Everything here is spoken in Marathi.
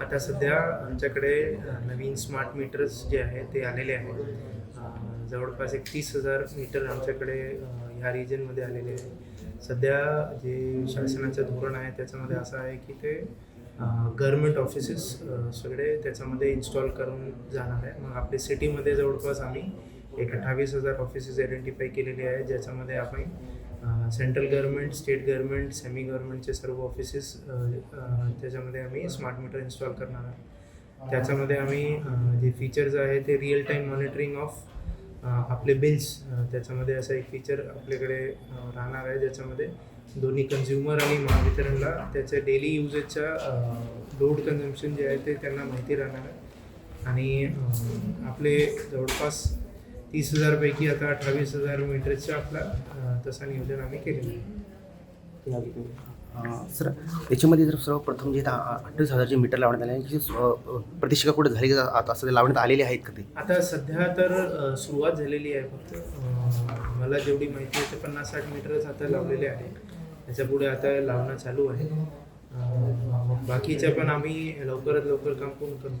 आता सध्या आमच्याकडे नवीन स्मार्ट मीटर्स जे आहे ते आलेले आहेत. जवळपास एक तीस हजार मीटर आमच्याकडे ह्या रिजनमध्ये आलेले आहे सध्या जे शासनाचं धोरण आहे त्याच्यामध्ये असं आहे की ते गव्हर्मेंट ऑफिसेस सगळे त्याच्यामध्ये इन्स्टॉल करून जाणार आहे. मग आपल्या सिटीमध्ये जवळपास आम्ही एक अठ्ठावीस हजार ऑफिसेस आयडेंटिफाय केलेले आहे ज्याच्यामध्ये आपण central government state government semi गव्हर्नमेंटचे सर्व ऑफिसेस त्याच्यामध्ये आम्ही स्मार्ट मीटर इन्स्टॉल करणार आहे त्याच्यामध्ये आम्ही जे फीचर्स आहे ते रिअल टाईम मॉनिटरिंग ऑफ आपले बिल्स त्याच्यामध्ये असं एक फीचर आपल्याकडे राहणार आहे. ज्याच्यामध्ये दोन्ही कन्झ्युमर आणि महावितरणला त्याच्या डेली युजेसच्या लोड कन्झम्पशन जे आहे ते त्यांना माहिती राहणार आहे. आणि आपले जवळपास तीस हजारपैकी आता अठ्ठावीस हजार मीटरचं आपला तसं नियोजन आम्ही केलेलं आहे. सर याच्यामध्ये जर सर्वप्रथम जे अठ्ठावीस हजारचे मीटर लावण्यात आले प्रतिष्ठा कुठे झाली आता असं लावण्यात आलेले आहेत का ते? आता सध्या तर सुरुवात झालेली आहे फक्त. मला जेवढी माहिती आहे ते पन्नास साठ मीटरच आता लावलेले आहे त्याच्या पुढे आता लावणं चालू आहे. बाकीच्या पण आम्ही लवकरात लवकर काम पूर्ण करू.